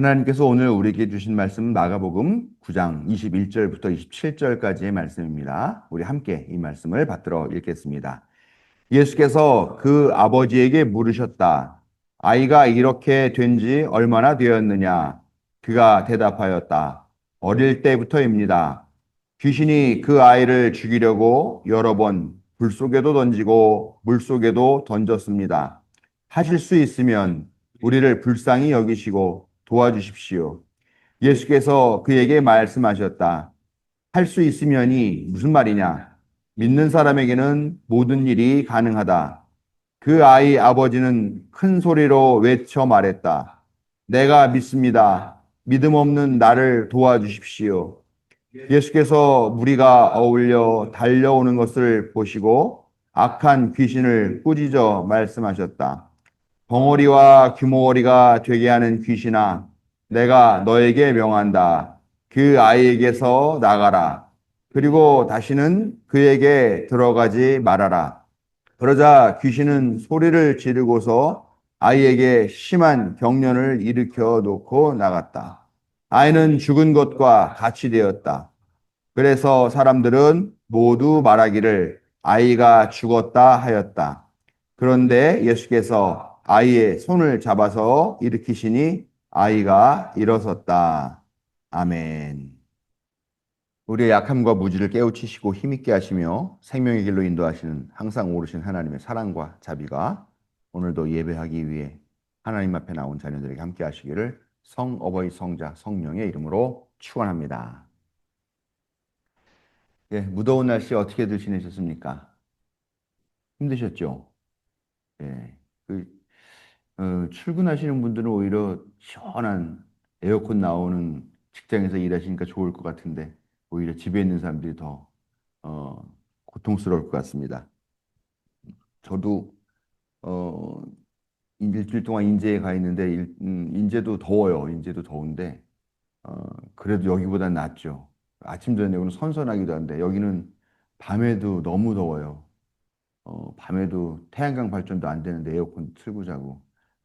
하나님께서 오늘 우리에게 주신 말씀은 마가복음 9장 21절부터 27절까지의 말씀입니다. 우리 함께 이 말씀을 받들어 읽겠습니다. 예수께서 그 아버지에게 물으셨다. 아이가 이렇게 된 지 얼마나 되었느냐? 그가 대답하였다. 어릴 때부터입니다. 귀신이 그 아이를 죽이려고 여러 번 불 속에도 던지고 물 속에도 던졌습니다. 하실 수 있으면 우리를 불쌍히 여기시고 도와주십시오. 예수께서 그에게 말씀하셨다. 할 수 있으면이 무슨 말이냐? 믿는 사람에게는 모든 일이 가능하다. 그 아이 아버지는 큰 소리로 외쳐 말했다. 내가 믿습니다. 믿음 없는 나를 도와주십시오. 예수께서 무리가 어울려 달려오는 것을 보시고 악한 귀신을 꾸짖어 말씀하셨다. 벙어리와 규모어리가 되게 하는 귀신아, 내가 너에게 명한다. 그 아이에게서 나가라. 그리고 다시는 그에게 들어가지 말아라. 그러자 귀신은 소리를 지르고서 아이에게 심한 경련을 일으켜 놓고 나갔다. 아이는 죽은 것과 같이 되었다. 그래서 사람들은 모두 말하기를 아이가 죽었다 하였다. 그런데 예수께서 아이의 손을 잡아서 일으키시니 아이가 일어섰다. 아멘. 우리의 약함과 무지를 깨우치시고 힘있게 하시며 생명의 길로 인도하시는 항상 오르신 하나님의 사랑과 자비가 오늘도 예배하기 위해 하나님 앞에 나온 자녀들에게 함께 하시기를 성 어버이 성자 성령의 이름으로 축원합니다. 예, 무더운 날씨 어떻게들 지내셨습니까? 힘드셨죠? 예, 그 어, 출근하시는 분들은 오히려 시원한 에어컨 나오는 직장에서 일하시니까 좋을 것 같은데 오히려 집에 있는 사람들이 더 어, 고통스러울 것 같습니다. 저도 어, 일주일 동안 인제에 가 있는데 일, 음, 인제도 더워요. 인제도 더운데 어, 그래도 여기보다 낫죠. 아침 저녁은 선선하기도 한데 여기는 밤에도 너무 더워요. 어, 밤에도 태양광 발전도 안 되는데 에어컨 틀고 자고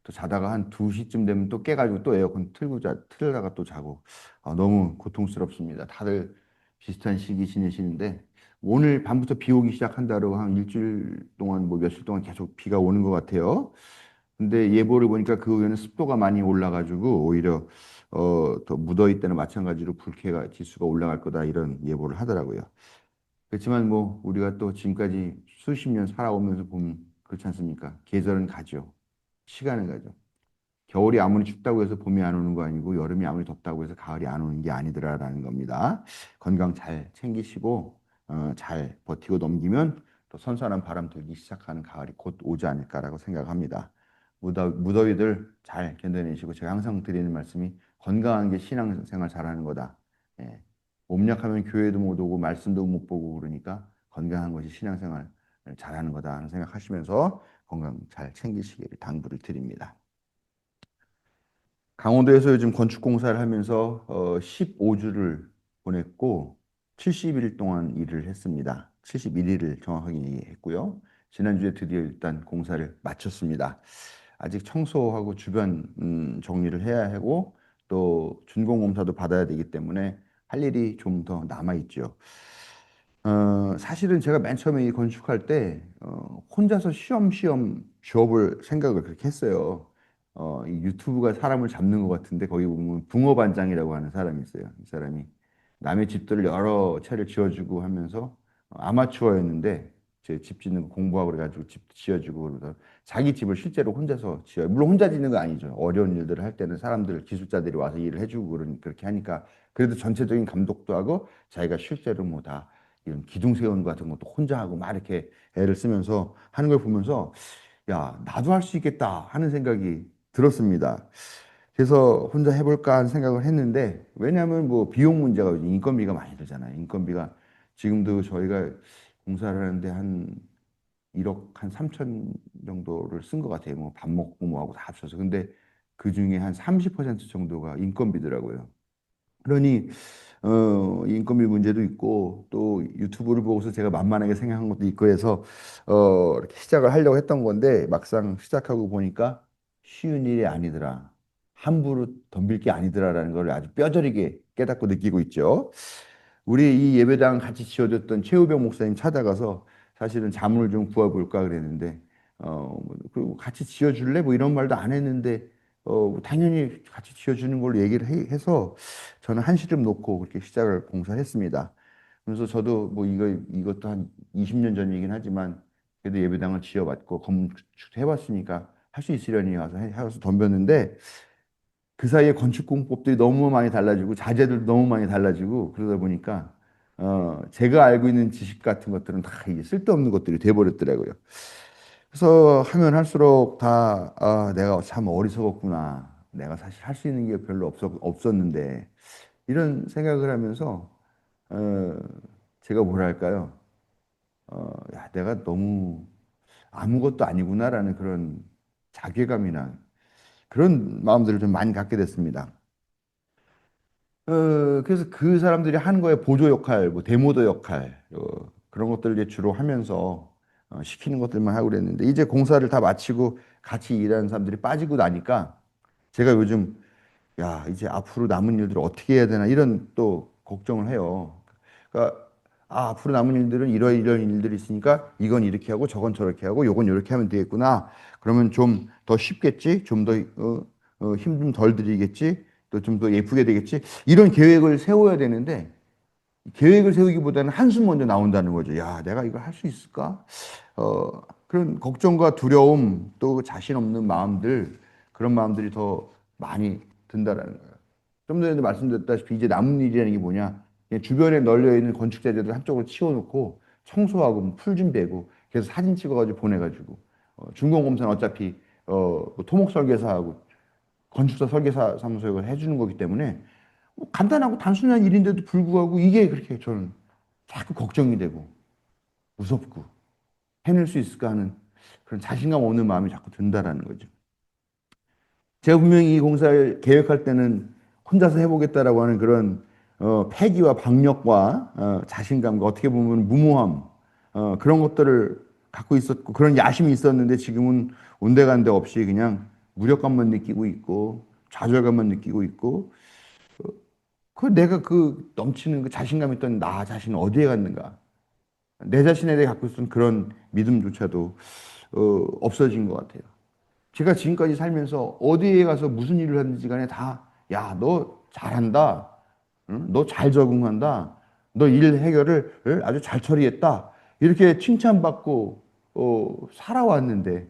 또 자다가 한 2시쯤 되면 또 깨가지고 또 에어컨 틀고 자, 틀다가 또 자고 아, 너무 고통스럽습니다. 다들 비슷한 시기 지내시는데 오늘 밤부터 비 오기 시작한다고 한 일주일 동안 뭐 며칠 동안 계속 비가 오는 것 같아요. 근데 예보를 보니까 그 후에는 습도가 많이 올라가지고 오히려 어, 더 때는 마찬가지로 불쾌가 지수가 올라갈 거다 이런 예보를 하더라고요. 그렇지만 뭐 우리가 또 지금까지 수십 년 살아오면서 보면 그렇지 않습니까? 계절은 가죠. 시간을 가죠. 겨울이 아무리 춥다고 해서 봄이 안 오는 거 아니고 여름이 아무리 덥다고 해서 가을이 안 오는 게 아니더라라는 겁니다. 건강 잘 챙기시고 어, 잘 버티고 넘기면 또 선선한 바람 들기 시작하는 가을이 곧 오지 않을까라고 생각합니다. 무더, 무더위들 잘 견뎌내시고 제가 항상 드리는 말씀이 건강한 게 신앙생활 잘하는 거다. 예. 몸 약하면 교회도 못 오고 말씀도 못 보고 그러니까 건강한 것이 신앙생활 잘하는 거다 하는 생각하시면서 건강 잘 챙기시기를 당부를 드립니다. 강원도에서 요즘 건축 공사를 하면서 15주를 보냈고 70일 동안 일을 했습니다. 71일을 정확하게 했고요. 지난주에 드디어 일단 공사를 마쳤습니다. 아직 청소하고 주변 음, 정리를 해야 하고 또 준공검사도 받아야 되기 때문에 할 일이 좀 더 남아 있죠. 어, 사실은 제가 맨 처음에 이 건축할 때 어, 혼자서 쉬엄쉬엄 주업을 생각을 그렇게 했어요. 어, 이 유튜브가 사람을 잡는 것 같은데 거기 보면 붕어 반장이라고 하는 사람이 있어요. 이 사람이 남의 집들을 여러 채를 지어주고 하면서 아마추어였는데 제 집 짓는 거 공부하고 그래가지고 집 지어주고 그러서 자기 집을 실제로 혼자서 지어요. 물론 혼자 짓는 거 아니죠. 어려운 일들을 할 때는 사람들 기술자들이 와서 일을 해주고 그렇게 하니까 그래도 전체적인 감독도 하고 자기가 실제로 뭐다 이런 기둥 세우는 같은 것도 혼자 하고 막 이렇게 애를 쓰면서 하는 걸 보면서 야, 나도 할 수 있겠다 하는 생각이 들었습니다. 그래서 혼자 해볼까 하는 생각을 했는데 왜냐하면 뭐 비용 문제가 인건비가 많이 들잖아요. 인건비가 지금도 저희가 공사를 하는데 한 1억 한 3천 정도를 쓴 것 같아요. 뭐 밥 먹고 뭐하고 다 합쳐서. 근데 그 중에 한 30% 정도가 인건비더라고요. 그러니 어, 인건비 문제도 있고 또 유튜브를 보고서 제가 만만하게 생각한 것도 있고 해서 어, 이렇게 시작을 하려고 했던 건데 막상 시작하고 보니까 쉬운 일이 아니더라. 함부로 덤빌 게 아니더라라는 걸 아주 뼈저리게 깨닫고 느끼고 있죠. 우리 이 예배당 같이 지어줬던 최우병 목사님 찾아가서 사실은 자문을 좀 구해볼까 그랬는데 어, 그 같이 지어줄래? 뭐 이런 말도 안 했는데 어, 당연히 같이 지어주는 걸로 얘기를 해, 해서 저는 한시름 놓고 그렇게 시작을 공사했습니다. 그래서 저도 뭐 이거 이것도 한 20년 전이긴 하지만 그래도 예배당을 지어봤고 건축해봤으니까 할 수 있으려니 와서 해- 해서 덤볐는데 그 사이에 건축 공법들이 너무 많이 달라지고 자재들도 너무 많이 달라지고 그러다 보니까 어 제가 알고 있는 지식 같은 것들은 다 이게 쓸데없는 것들이 돼버렸더라고요. 그래서 하면 할수록 다 아, 내가 참 어리석었구나. 내가 사실 할 수 있는 게 별로 없었, 없었는데 이런 생각을 하면서 어, 제가 뭐랄까요? 어, 야, 내가 너무 아무것도 아니구나라는 그런 자괴감이나 그런 마음들을 좀 많이 갖게 됐습니다. 어, 그래서 그 사람들이 하는 거에 보조 역할, 뭐 데모더 역할, 어, 그런 것들을 주로 하면서 어, 시키는 것들만 하고 그랬는데 이제 공사를 다 마치고 같이 일하는 사람들이 빠지고 나니까 제가 요즘 야, 이제 앞으로 남은 일들을 어떻게 해야 되나 이런 또 걱정을 해요. 그러니까 아, 앞으로 남은 일들은 이런 이런 일들이 있으니까 이건 이렇게 하고 저건 저렇게 하고 요건 이렇게 하면 되겠구나. 그러면 좀 더 쉽겠지? 좀더 어, 어, 힘좀덜 들이겠지? 또 좀 더 예쁘게 되겠지? 이런 계획을 세워야 되는데 계획을 세우기보다는 한숨 먼저 나온다는 거죠. 야, 내가 이걸 할 수 있을까? 어, 그런 걱정과 두려움 또 자신 없는 마음들 그런 마음들이 더 많이 든다라는 거예요. 좀 전에도 말씀드렸다시피 이제 남은 일이라는 게 뭐냐? 그냥 주변에 널려 있는 건축 자재들 한쪽으로 치워놓고 청소하고 뭐풀 준비하고 그래서 사진 찍어가지고 보내가지고 어, 준공검사는 어차피 어, 뭐 토목 설계사하고 건축사 설계사 사무소에 해주는 거기 때문에 뭐 간단하고 단순한 일인데도 불구하고 이게 그렇게 저는 자꾸 걱정이 되고 무섭고 해낼 수 있을까 하는 그런 자신감 없는 마음이 자꾸 든다라는 거죠. 제가 분명히 이 공사를 계획할 때는 혼자서 해보겠다라고 하는 그런 어, 패기와 박력과 어, 자신감과 어떻게 보면 무모함 어, 그런 것들을 갖고 있었고 그런 야심이 있었는데 지금은 온데간데 없이 그냥 무력감만 느끼고 있고 좌절감만 느끼고 있고 어, 그 내가 그 넘치는 그 자신감 있던 나 자신은 어디에 갔는가 내 자신에 대해 갖고 있었던 그런 믿음조차도 어, 없어진 것 같아요. 제가 지금까지 살면서 어디에 가서 무슨 일을 하든지 간에 다, 야, 너 잘한다. 너잘 적응한다. 너 일 해결을 아주 잘 처리했다. 이렇게 칭찬받고, 어, 살아왔는데,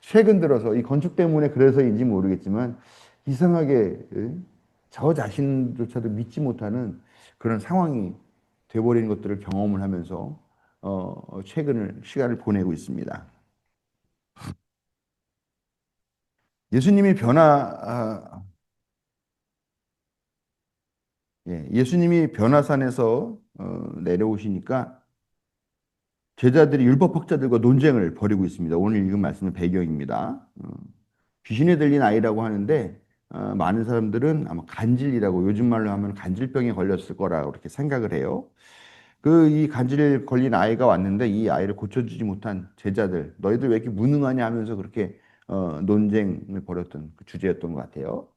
최근 들어서 이 건축 때문에 그래서인지 모르겠지만, 이상하게, 예? 저 자신조차도 믿지 못하는 그런 상황이 돼버린 것들을 경험을 하면서, 어, 최근을, 시간을 보내고 있습니다. 예수님이 변화, 아, 예, 예수님이 변화산에서 어, 내려오시니까 제자들이 율법학자들과 논쟁을 벌이고 있습니다. 오늘 읽은 말씀은 배경입니다. 어, 귀신에 들린 아이라고 하는데 어, 많은 사람들은 아마 간질이라고 요즘 말로 하면 간질병에 걸렸을 거라고 그렇게 생각을 해요. 그 이 간질 걸린 아이가 왔는데 이 아이를 고쳐주지 못한 제자들, 너희들 왜 이렇게 무능하냐 하면서 그렇게 어, 논쟁을 벌였던 그 주제였던 것 같아요.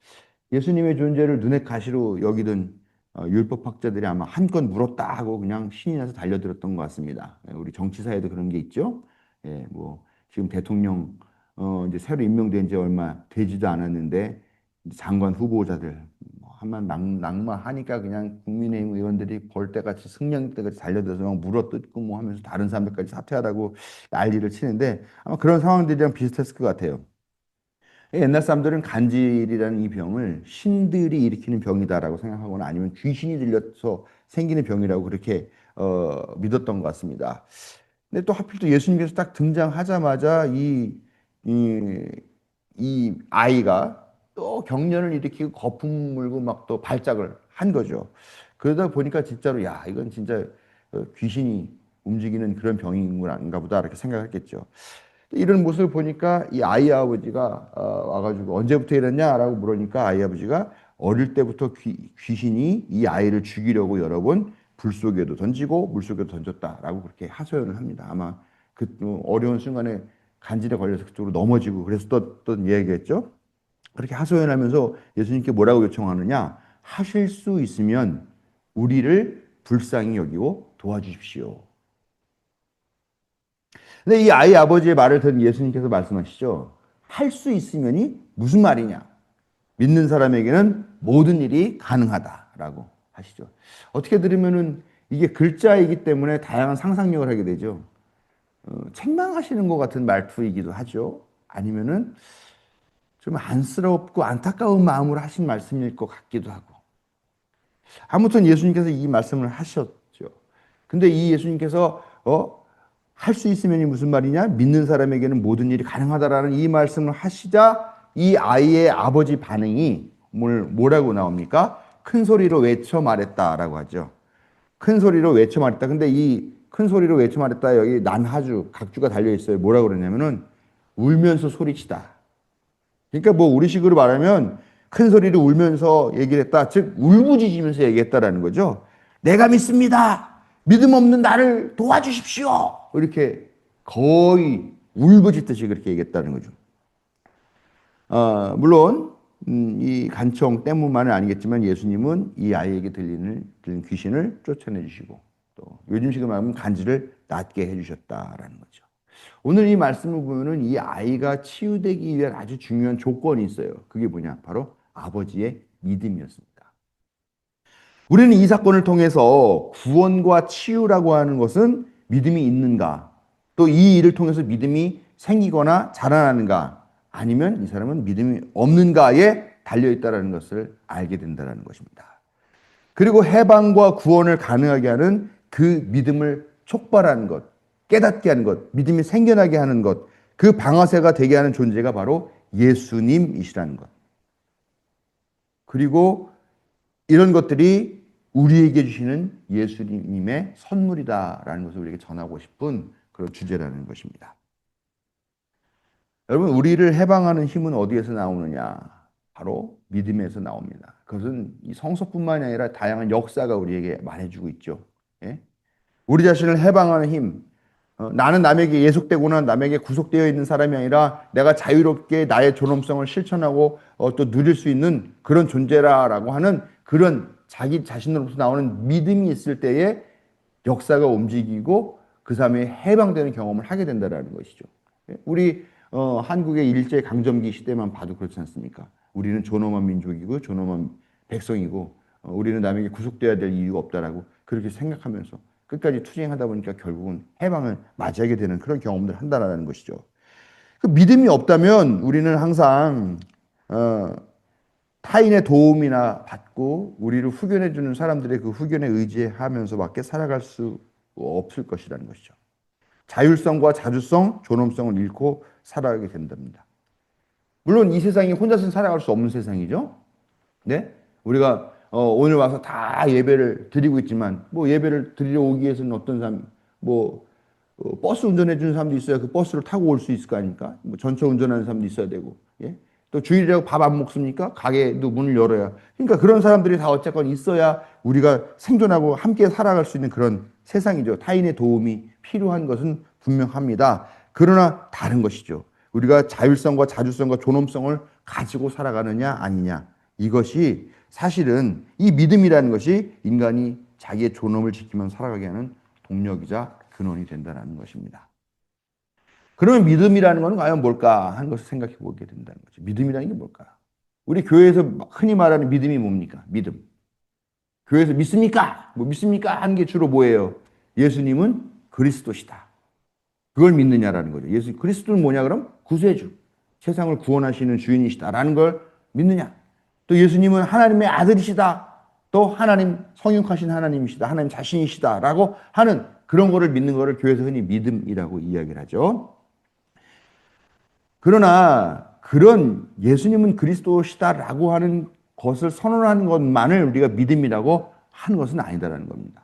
예수님의 존재를 눈에 가시로 여기던 어, 율법학자들이 아마 한껏 물었다 하고 그냥 신이 나서 달려들었던 것 같습니다. 예, 우리 정치사에도 그런 게 있죠. 예, 뭐 지금 대통령 어, 이제 새로 임명된 지 얼마 되지도 않았는데 장관 후보자들 뭐 한만 낙마하니까 그냥 국민의힘 의원들이 벌떼같이 승냥떼같이 달려들어서 막 물어뜯고 뭐 하면서 다른 사람들까지 사퇴하라고 난리를 치는데 아마 그런 상황들이랑 비슷했을 것 같아요. 옛날 사람들은 간질이라는 이 병을 신들이 일으키는 병이다라고 생각하거나 아니면 귀신이 들려서 생기는 병이라고 그렇게 어, 믿었던 것 같습니다. 근데 또 하필 또 예수님께서 딱 등장하자마자 이, 이, 이 아이가 또 경련을 일으키고 거품 물고 막 또 발작을 한 거죠. 그러다 보니까 진짜로 야 이건 진짜 어, 귀신이 움직이는 그런 병인가 보다 이렇게 생각했겠죠. 이런 모습을 보니까 이 아이 아버지가 어, 와가지고 언제부터 이랬냐라고 물으니까 아이 아버지가 어릴 때부터 귀, 귀신이 이 아이를 죽이려고 여러 번 불 속에도 던지고 물 속에도 던졌다라고 그렇게 하소연을 합니다. 아마 그 어려운 순간에 간질에 걸려서 그쪽으로 넘어지고 또 얘기했죠. 그렇게 하소연하면서 예수님께 뭐라고 요청하느냐? 하실 수 있으면 우리를 불쌍히 여기고 도와주십시오. 근데 이 아이 아버지의 말을 들은 예수님께서 말씀하시죠. 할 수 있으면이 무슨 말이냐? 믿는 사람에게는 모든 일이 가능하다라고 하시죠. 어떻게 들으면은 이게 글자이기 때문에 다양한 상상력을 하게 되죠. 어, 책망하시는 것 같은 말투이기도 하죠. 아니면은 좀 안쓰럽고 안타까운 마음으로 하신 말씀일 것 같기도 하고. 아무튼 예수님께서 이 말씀을 하셨죠. 근데 이 예수님께서 어? 할 수 있으면이 무슨 말이냐? 믿는 사람에게는 모든 일이 가능하다라는 이 말씀을 하시자 이 아이의 아버지 반응이 뭘 뭐라고 나옵니까? 큰 소리로 외쳐 말했다라고 하죠. 큰 소리로 외쳐 말했다. 근데 이 큰 소리로 외쳐 말했다 여기 난하주 각주가 달려 있어요. 뭐라고 그러냐면은 울면서 소리치다. 그러니까 뭐 우리식으로 말하면 큰 소리로 울면서 얘기를 했다. 즉 울부짖으면서 얘기했다라는 거죠. 내가 믿습니다. 믿음 없는 나를 도와주십시오. 이렇게 거의 울부짖듯이 그렇게 얘기했다는 거죠. 어, 물론 음, 이 간청 때문만은 아니겠지만 예수님은 이 아이에게 들리는, 들리는 귀신을 쫓아내 주시고 또 요즘식으로 말하면 간지를 낫게 해주셨다라는 거죠. 오늘 이 말씀을 보면은 이 아이가 치유되기 위한 아주 중요한 조건이 있어요. 그게 뭐냐? 바로 아버지의 믿음이었습니다. 우리는 이 사건을 통해서 구원과 치유라고 하는 것은 믿음이 있는가? 또 이 일을 통해서 믿음이 생기거나 자라나는가? 아니면 이 사람은 믿음이 없는가에 달려 있다라는 것을 알게 된다는 것입니다. 그리고 해방과 구원을 가능하게 하는 그 믿음을 촉발하는 것, 깨닫게 하는 것, 믿음이 생겨나게 하는 것, 그 방아쇠가 되게 하는 존재가 바로 예수님이시라는 것. 그리고 이런 것들이 우리에게 주시는 예수님의 선물이다라는 것을 우리에게 전하고 싶은 그런 주제라는 것입니다. 여러분, 우리를 해방하는 힘은 어디에서 나오느냐? 바로 믿음에서 나옵니다. 그것은 이 성서뿐만이 아니라 다양한 역사가 우리에게 말해주고 있죠. 예? 우리 자신을 해방하는 힘, 어, 나는 남에게 예속되거나 남에게 구속되어 있는 사람이 아니라 내가 자유롭게 나의 존엄성을 실천하고 어, 또 누릴 수 있는 그런 존재라라고 하는 그런 자기 자신으로부터 나오는 믿음이 있을 때에 역사가 움직이고 그 사람이 해방되는 경험을 하게 된다는 것이죠. 예? 우리 어, 한국의 일제 강점기 시대만 봐도 그렇지 않습니까? 우리는 존엄한 민족이고 존엄한 백성이고 어, 우리는 남에게 구속돼야 될 이유가 없다라고 그렇게 생각하면서 끝까지 투쟁하다 보니까 결국은 해방을 맞이하게 되는 그런 경험들을 한다라는 것이죠. 그 믿음이 없다면 우리는 항상 어, 타인의 도움이나 받고 우리를 후견해 주는 사람들의 그 후견에 의지하면서밖에 살아갈 수 없을 것이라는 것이죠. 자율성과 자주성, 존엄성을 잃고 살아가게 된답니다. 물론 이 세상이 혼자서 살아갈 수 없는 세상이죠. 네? 우리가 어, 오늘 와서 다 예배를 드리고 있지만 뭐 예배를 드리러 오기 위해서는 어떤 사람 뭐 어, 버스 운전해 주는 사람도 있어야 그 버스를 타고 올 수 있을 거 아닙니까? 뭐 전차 운전하는 사람도 있어야 되고 예? 또 주일이라고 밥 안 먹습니까? 가게도 문을 열어야 그러니까 그런 사람들이 다 어쨌건 있어야 우리가 생존하고 함께 살아갈 수 있는 그런 세상이죠. 타인의 도움이 필요한 것은 분명합니다. 그러나 다른 것이죠. 우리가 자율성과 자주성과 존엄성을 가지고 살아가느냐 아니냐 이것이 사실은 이 믿음이라는 것이 인간이 자기의 존엄을 지키면서 살아가게 하는 동력이자 근원이 된다는 것입니다. 그러면 믿음이라는 것은 과연 뭘까 하는 것을 생각해 보게 된다는 거죠. 믿음이라는 게 뭘까? 우리 교회에서 흔히 말하는 믿음이 뭡니까? 믿음. 교회에서 믿습니까? 뭐 믿습니까? 하는 게 주로 뭐예요? 예수님은 그리스도시다. 그걸 믿느냐라는 거죠. 예수 그리스도는 뭐냐 그럼 구세주, 세상을 구원하시는 주인이시다라는 걸 믿느냐? 또 예수님은 하나님의 아들이시다. 또 하나님 성육하신 하나님이시다. 하나님 자신이시다라고 하는 그런 거를 믿는 거를 교회에서 흔히 믿음이라고 이야기를 하죠. 그러나 그런 예수님은 그리스도시다라고 하는 것을 선언하는 것만을 우리가 믿음이라고 하는 것은 아니다라는 겁니다.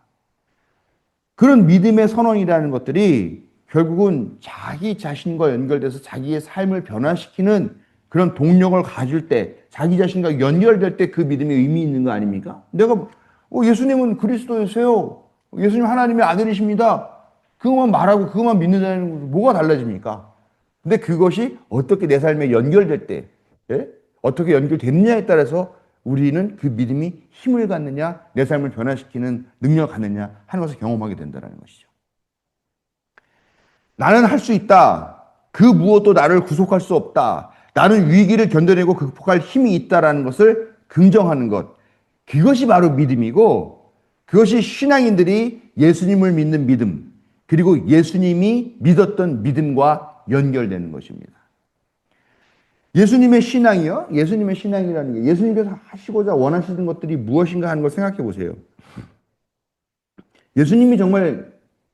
그런 믿음의 선언이라는 것들이 결국은 자기 자신과 연결돼서 자기의 삶을 변화시키는 그런 동력을 가질 때, 자기 자신과 연결될 때 그 믿음이 의미 있는 거 아닙니까? 내가 어, 예수님은 그리스도이세요. 예수님 하나님의 아들이십니다. 그것만 말하고 그것만 믿는다는 건 뭐가 달라집니까? 근데 그것이 어떻게 내 삶에 연결될 때, 예? 어떻게 연결됐느냐에 따라서 우리는 그 믿음이 힘을 갖느냐, 내 삶을 변화시키는 능력을 갖느냐 하는 것을 경험하게 된다는 것이죠. 나는 할 수 있다. 그 무엇도 나를 구속할 수 없다. 나는 위기를 견뎌내고 극복할 힘이 있다라는 것을 긍정하는 것. 그것이 바로 믿음이고 그것이 신앙인들이 예수님을 믿는 믿음, 그리고 예수님이 믿었던 믿음과 연결되는 것입니다. 예수님의 신앙이요? 예수님의 신앙이라는 게 예수님께서 하시고자 원하시는 것들이 무엇인가 하는 걸 생각해 보세요. 예수님이 정말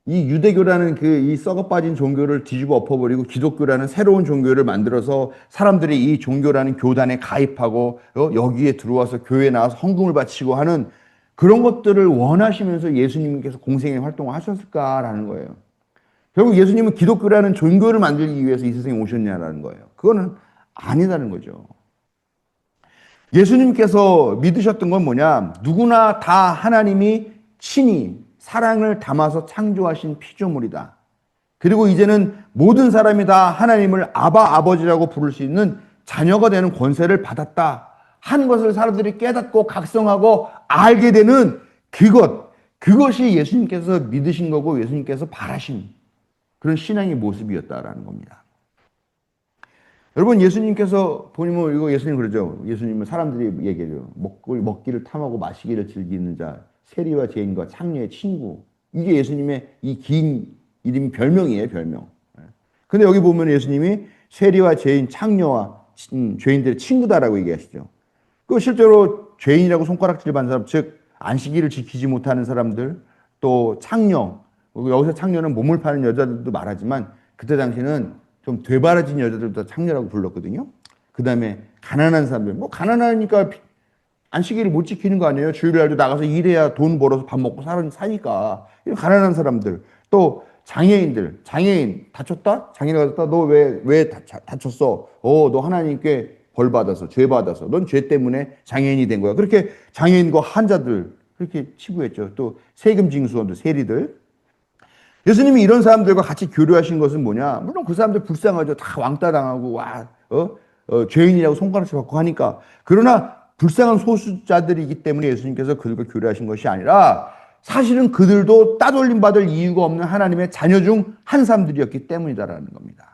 이 유대교라는 그 이 썩어 빠진 종교를 뒤집어 엎어버리고 기독교라는 새로운 종교를 만들어서 사람들이 이 종교라는 교단에 가입하고 어, 여기에 들어와서 교회에 나와서 헌금을 바치고 하는 그런 것들을 원하시면서 예수님께서 공생의 활동을 하셨을까라는 거예요. 결국 예수님은 기독교라는 종교를 만들기 위해서 이 세상에 오셨냐라는 거예요. 그거는 아니다는 거죠. 예수님께서 믿으셨던 건 뭐냐? 누구나 다 하나님이 친히 사랑을 담아서 창조하신 피조물이다. 그리고 이제는 모든 사람이 다 하나님을 아바 아버지라고 부를 수 있는 자녀가 되는 권세를 받았다. 한 것을 사람들이 깨닫고 각성하고 알게 되는 그것, 그것이 예수님께서 믿으신 거고 예수님께서 바라신 그런 신앙의 모습이었다라는 겁니다. 여러분 예수님께서 보면 이거 예수님 그러죠. 예수님은 사람들이 얘기해요. 먹기를 탐하고 마시기를 즐기는 자, 세리와 죄인과 창녀의 친구. 이게 예수님의 이 긴 이름 별명이에요, 별명. 근데 여기 보면 예수님이 세리와 죄인, 창녀와 음, 죄인들의 친구다라고 얘기하시죠. 그 실제로 죄인이라고 손가락질 받는 사람, 즉 안식일을 지키지 못하는 사람들, 또 창녀. 여기서 창녀는 몸을 파는 여자들도 말하지만 그때 당시는 좀 되바라진 여자들도 창녀라고 불렀거든요. 그 다음에 가난한 사람들, 뭐 가난하니까 안식일을 못 지키는 거 아니에요? 주일날도 나가서 일해야 돈 벌어서 밥 먹고 사니까. 가난한 사람들, 또 장애인들, 장애인 다쳤다? 장애인 다쳤다? 너 왜, 왜 다쳤어? 어, 너 하나님께 벌 받아서, 죄 받아서. 넌 죄 때문에 장애인이 된 거야. 그렇게 장애인과 환자들, 그렇게 치부했죠. 또 세금 징수원들, 세리들. 예수님이 이런 사람들과 같이 교류하신 것은 뭐냐? 물론 그 사람들 불쌍하죠. 다 왕따 당하고, 와, 어? 어, 죄인이라고 손가락질 받고 하니까. 그러나 불쌍한 소수자들이기 때문에 예수님께서 그들과 교류하신 것이 아니라 사실은 그들도 따돌림 받을 이유가 없는 하나님의 자녀 중 한 사람들이었기 때문이다라는 겁니다.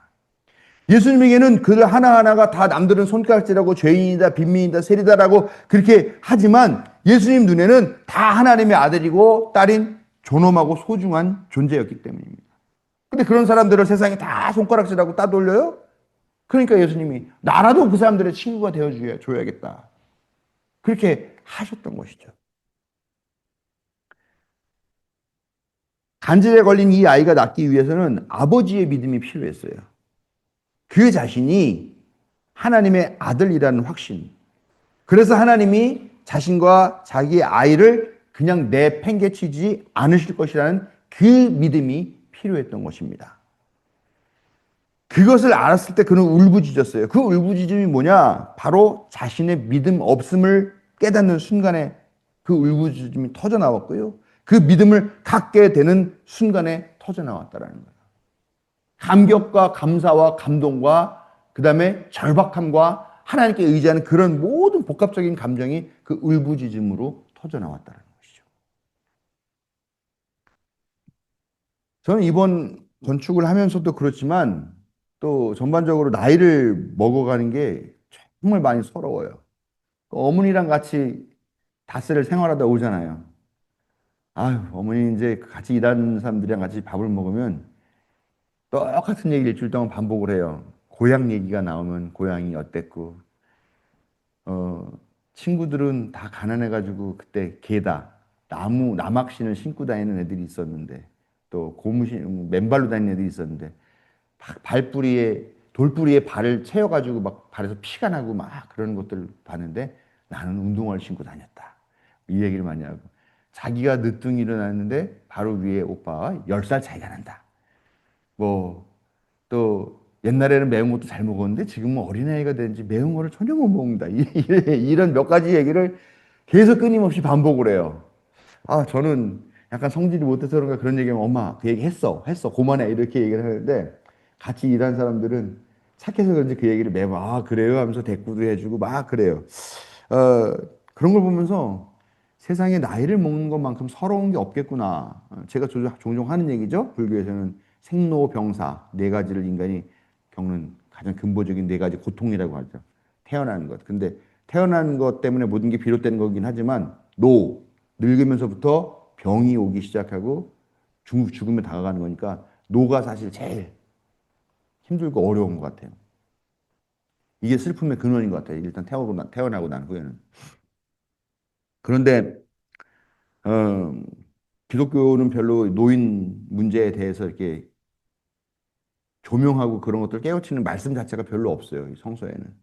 예수님에게는 그들 하나하나가 다 남들은 손가락질하고 죄인이다, 빈민이다, 세리다라고 그렇게 하지만 예수님 눈에는 다 하나님의 아들이고 딸인 존엄하고 소중한 존재였기 때문입니다. 근데 그런 사람들을 세상에 다 손가락질하고 따돌려요? 그러니까 예수님이 나라도 그 사람들의 친구가 되어줘야겠다. 그렇게 하셨던 것이죠. 간질에 걸린 이 아이가 낫기 위해서는 아버지의 믿음이 필요했어요. 그 자신이 하나님의 아들이라는 확신. 그래서 하나님이 자신과 자기의 아이를 그냥 내팽개치지 않으실 것이라는 그 믿음이 필요했던 것입니다. 그것을 알았을 때 그는 울부짖었어요. 그 울부짖음이 뭐냐? 바로 자신의 믿음 없음을 깨닫는 순간에 그 울부짖음이 터져 나왔고요. 그 믿음을 갖게 되는 순간에 터져 나왔다라는 거예요. 감격과 감사와 감동과 그 다음에 절박함과 하나님께 의지하는 그런 모든 복합적인 감정이 그 울부짖음으로 터져 나왔다는 것이죠. 저는 이번 건축을 하면서도 그렇지만 또 전반적으로 나이를 먹어가는 게 정말 많이 서러워요. 어머니랑 같이 다스를 생활하다 오잖아요. 아유, 어머니 이제 같이 일하는 사람들이랑 같이 밥을 먹으면 똑같은 얘기를 일주일 동안 반복을 해요. 고향 얘기가 나오면 고향이 어땠고, 어, 친구들은 다 가난해가지고 그때 게다, 나무, 나막신을 신고 다니는 애들이 있었는데, 또 고무신, 맨발로 다니는 애들이 있었는데, 발뿌리에, 돌뿌리에 발을 채워가지고 막 발에서 피가 나고 막 그런 것들을 봤는데, 나는 운동화를 신고 다녔다. 이 얘기를 많이 하고. 자기가 늦둥이 일어났는데 바로 위에 오빠가 10살 차이가 난다. 뭐, 또, 옛날에는 매운 것도 잘 먹었는데 지금은 어린아이가 된지 매운 거를 전혀 못 먹는다. 이런 몇 가지 얘기를 계속 끊임없이 반복을 해요. 아, 저는 약간 성질이 못해서 그런가 그런 얘기하면 엄마 그 얘기 했어. 했어. 고만해. 이렇게 얘기를 하는데 같이 일하는 사람들은 착해서 그런지 그 얘기를 매번 아 그래요 하면서 대꾸도 해주고 막 그래요. 어, 그런 걸 보면서 세상에 나이를 먹는 것만큼 서러운 게 없겠구나. 어, 제가 조- 종종 하는 얘기죠. 불교에서는 생로병사 네 가지를 인간이 겪는 가장 근본적인 네 가지 고통이라고 하죠. 태어나는 것. 근데 태어난 것 때문에 모든 게 비롯된 거긴 하지만 노 늙으면서부터 병이 오기 시작하고 죽- 죽음에 다가가는 거니까 노가 사실 제일 힘들고 어려운 것 같아요. 이게 슬픔의 근원인 것 같아요. 일단 태어나고, 나- 태어나고 난 후에는. 그런데 어, 기독교는 별로 노인 문제에 대해서 이렇게 조명하고 그런 것들 깨우치는 말씀 자체가 별로 없어요. 이 성서에는.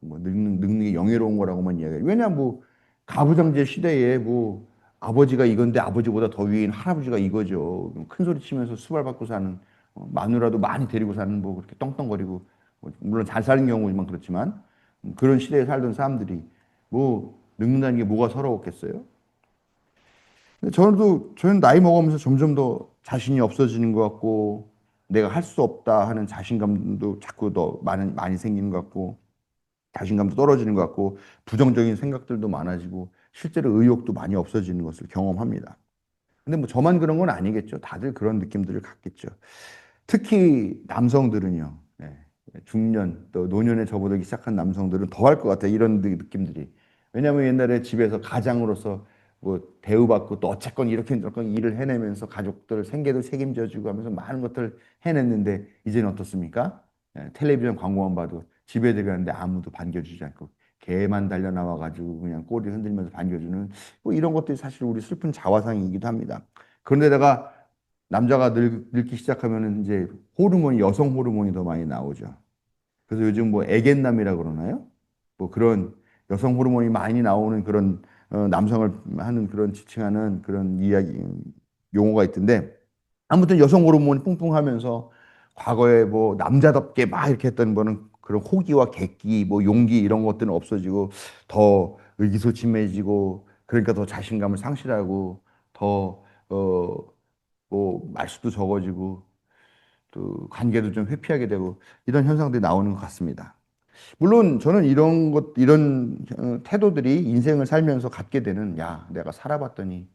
뭐 늙는, 늙는 게 영예로운 거라고만 이야기해요. 왜냐 뭐 가부장제 시대에 뭐 아버지가 이건데 아버지보다 더 위인 할아버지가 이거죠. 큰 소리 치면서 수발 받고 사는 어, 마누라도 많이 데리고 사는 뭐 그렇게 떵떵거리고 뭐 물론 잘 사는 경우지만 그렇지만 음, 그런 시대에 살던 사람들이 뭐 늙는다는 게 뭐가 서러웠겠어요? 저도 저는 나이 먹으면서 점점 더 자신이 없어지는 것 같고 내가 할 수 없다 하는 자신감도 자꾸 더 많이 많이 생기는 것 같고 자신감도 떨어지는 것 같고 부정적인 생각들도 많아지고 실제로 의욕도 많이 없어지는 것을 경험합니다. 근데 뭐 저만 그런 건 아니겠죠. 다들 그런 느낌들을 갖겠죠. 특히 남성들은요. 예, 중년 또 노년에 접어들기 시작한 남성들은 더할 것 같아요. 이런 느- 느낌들이. 왜냐하면 옛날에 집에서 가장으로서 뭐 대우받고 또 어쨌건 이렇게 저렇게 일을 해내면서 가족들 생계도 책임져주고 하면서 많은 것들 해냈는데 이제는 어떻습니까? 예, 텔레비전 광고만 봐도 집에 들어가는데 아무도 반겨주지 않고 개만 달려 나와가지고 그냥 꼬리 흔들면서 반겨주는 뭐 이런 것들이 사실 우리 슬픈 자화상이기도 합니다. 그런데다가 남자가 늙, 늙기 시작하면은 이제 호르몬이 여성 호르몬이 더 많이 나오죠. 그래서 요즘 뭐 애견남이라 그러나요? 뭐 그런 여성 호르몬이 많이 나오는 그런 어, 남성을 하는 그런 지칭하는 그런 이야기 용어가 있던데 아무튼 여성 호르몬이 뿡뿡하면서 과거에 뭐 남자답게 막 이렇게 했던 거는 그런 호기와 객기, 뭐 용기 이런 것들은 없어지고 더 의기소침해지고 그러니까 더 자신감을 상실하고 더 어 뭐 말수도 적어지고 또 관계도 좀 회피하게 되고 이런 현상들이 나오는 것 같습니다. 물론 저는 이런 것 이런 어, 태도들이 인생을 살면서 갖게 되는 야 내가 살아봤더니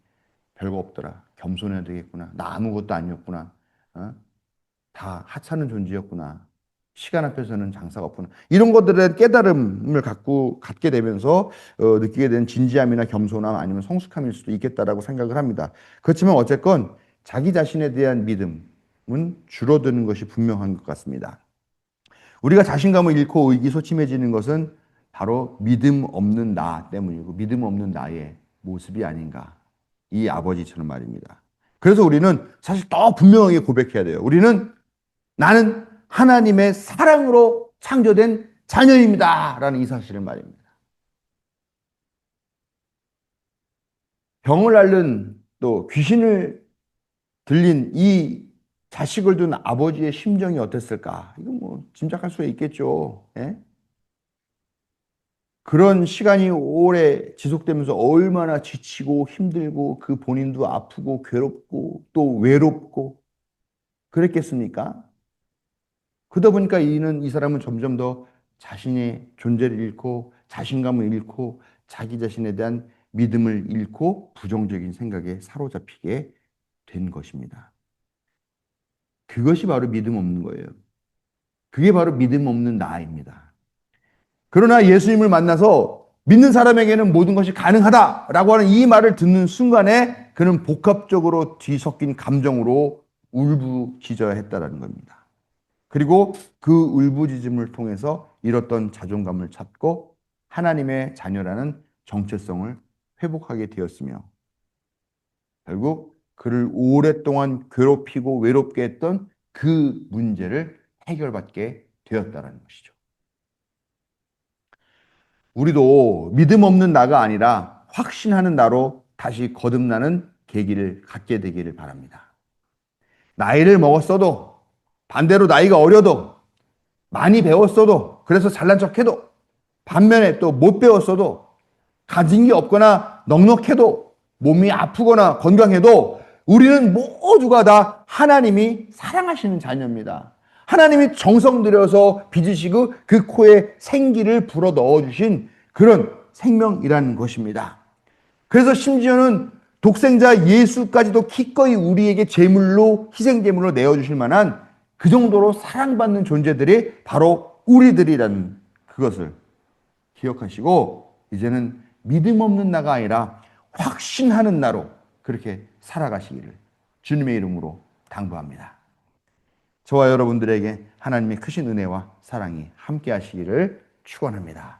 별거 없더라. 겸손해야 되겠구나. 나 아무것도 아니었구나. 어? 다 하찮은 존재였구나. 시간 앞에서는 장사가 없구나. 이런 것들에 깨달음을 갖고 갖게 되면서 어, 느끼게 된 진지함이나 겸손함 아니면 성숙함일 수도 있겠다라고 생각을 합니다. 그렇지만 어쨌건 자기 자신에 대한 믿음 은 줄어드는 것이 분명한 것 같습니다. 우리가 자신감을 잃고 의기소침해지는 것은 바로 믿음 없는 나 때문이고 믿음 없는 나의 모습이 아닌가. 이 아버지처럼 말입니다. 그래서 우리는 사실 더 분명하게 고백해야 돼요. 우리는 나는 하나님의 사랑으로 창조된 자녀입니다. 라는 이 사실을 말입니다. 병을 앓는 또 귀신을 들린 이 자식을 둔 아버지의 심정이 어땠을까? 이거 뭐 짐작할 수 있겠죠. 예? 그런 시간이 오래 지속되면서 얼마나 지치고 힘들고 그 본인도 아프고 괴롭고 또 외롭고 그랬겠습니까? 그러다 보니까 이는 이 사람은 점점 더 자신의 존재를 잃고 자신감을 잃고 자기 자신에 대한 믿음을 잃고 부정적인 생각에 사로잡히게 된 것입니다. 그것이 바로 믿음 없는 거예요. 그게 바로 믿음 없는 나입니다. 그러나 예수님을 만나서 믿는 사람에게는 모든 것이 가능하다라고 하는 이 말을 듣는 순간에 그는 복합적으로 뒤섞인 감정으로 울부짖어야 했다라는 겁니다. 그리고 그 울부짖음을 통해서 잃었던 자존감을 찾고 하나님의 자녀라는 정체성을 회복하게 되었으며 결국 그를 오랫동안 괴롭히고 외롭게 했던 그 문제를 해결받게 되었다는 것이죠. 우리도 믿음 없는 나가 아니라 확신하는 나로 다시 거듭나는 계기를 갖게 되기를 바랍니다. 나이를 먹었어도 반대로 나이가 어려도 많이 배웠어도 그래서 잘난 척해도 반면에 또 못 배웠어도 가진 게 없거나 넉넉해도 몸이 아프거나 건강해도 우리는 모두가 다 하나님이 사랑하시는 자녀입니다. 하나님이 정성 들여서 빚으시고 그 코에 생기를 불어 넣어주신 그런 생명이라는 것입니다. 그래서 심지어는 독생자 예수까지도 기꺼이 우리에게 제물로 희생제물로 내어주실 만한 그 정도로 사랑받는 존재들이 바로 우리들이라는 그것을 기억하시고 이제는 믿음 없는 나가 아니라 확신하는 나로 그렇게 살아가시기를 주님의 이름으로 당부합니다. 저와 여러분들에게 하나님의 크신 은혜와 사랑이 함께 하시기를 축원합니다.